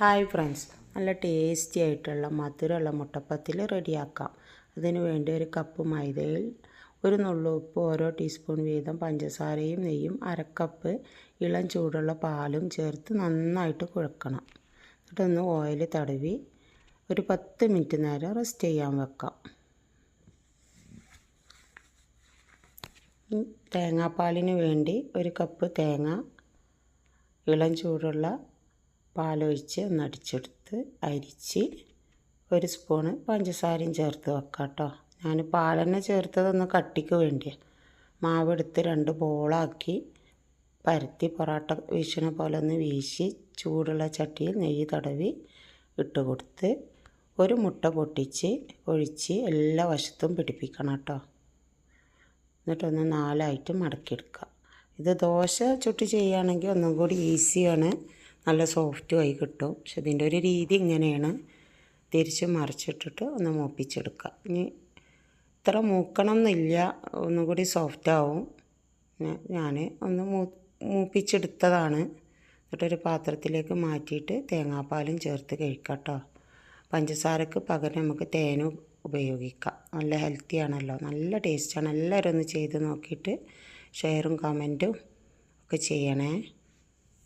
Hi friends. നല്ല tasty ആയിട്ടുള്ള മധുരമുള്ള മുട്ടപ്പത്തിൽ റെഡിയാക്കാം. അതിന് വേണ്ടി ഒരു കപ്പ് മൈദയിൽ ഒരു നുള്ളു ഉപ്പ് ഓരോ ടീസ്പൂൺ വീതം പഞ്ചസാരയും നെയ്യും അരക്കപ്പ് ഇളം ചൂടുള്ള പാലും ചേർത്ത് നന്നായിട്ട് കുഴക്കണം. എന്നിട്ടൊന്ന് ഓയിൽ തടവി ഒരു പത്ത് മിനിറ്റ് നേരം റെസ്റ്റ് ചെയ്യാൻ വെക്കാം. തേങ്ങാപ്പാലിന് വേണ്ടി ഒരു കപ്പ് തേങ്ങ ഇളം ചൂടുള്ള പാലൊഴിച്ച് ഒന്ന് അടിച്ചെടുത്ത് അരിച്ച് ഒരു സ്പൂണ് പഞ്ചസാരയും ചേർത്ത് വെക്കാം കേട്ടോ. ഞാൻ പാലെന്നെ ചേർത്തതൊന്ന് കട്ടിക്ക് വേണ്ടിയാണ് മാവെടുത്ത് രണ്ട് ബോളാക്കി പരത്തി പൊറോട്ട വീശണ പോലെ ഒന്ന് വീശി ചൂടുള്ള ചട്ടിയിൽ നെയ്യ് തടവി ഇട്ട് കൊടുത്ത് ഒരു മുട്ട പൊട്ടിച്ച് ഒഴിച്ച് എല്ലാ വശത്തും പിടിപ്പിക്കണം കേട്ടോ. എന്നിട്ടൊന്ന് നാലായിട്ട് മടക്കിയെടുക്കുക ഇത് ദോശ ചുട്ട് ചെയ്യുകയാണെങ്കിൽ ഒന്നും കൂടി ഈസിയാണ്. നല്ല സോഫ്റ്റുമായി കിട്ടും. പക്ഷെ ഇതിന്റെ ഒരു രീതി ഇങ്ങനെയാണ്. തിരിച്ച് മറിച്ചിട്ടിട്ട് ഒന്ന് മൂപ്പിച്ചെടുക്കുക. ഇനി ഇത്ര മൂക്കണം എന്നില്ല ഒന്നും കൂടി സോഫ്റ്റ് ആവും. ഞാൻ ഒന്ന് മൂ മൂപ്പിച്ചെടുത്തതാണ്. എന്നിട്ടൊരു പാത്രത്തിലേക്ക് മാറ്റിയിട്ട് തേങ്ങാപ്പാലും ചേർത്ത് കഴിക്കാം കേട്ടോ പഞ്ചസാരക്ക് പകരം നമുക്ക് തേനും ഉപയോഗിക്കാം. നല്ല ഹെൽത്തി ആണല്ലോ. നല്ല ടേസ്റ്റാണ് എല്ലാവരും ഒന്ന് ചെയ്ത് നോക്കിയിട്ട് ഷെയറും കമന്റും ഒക്കെ ചെയ്യണേ.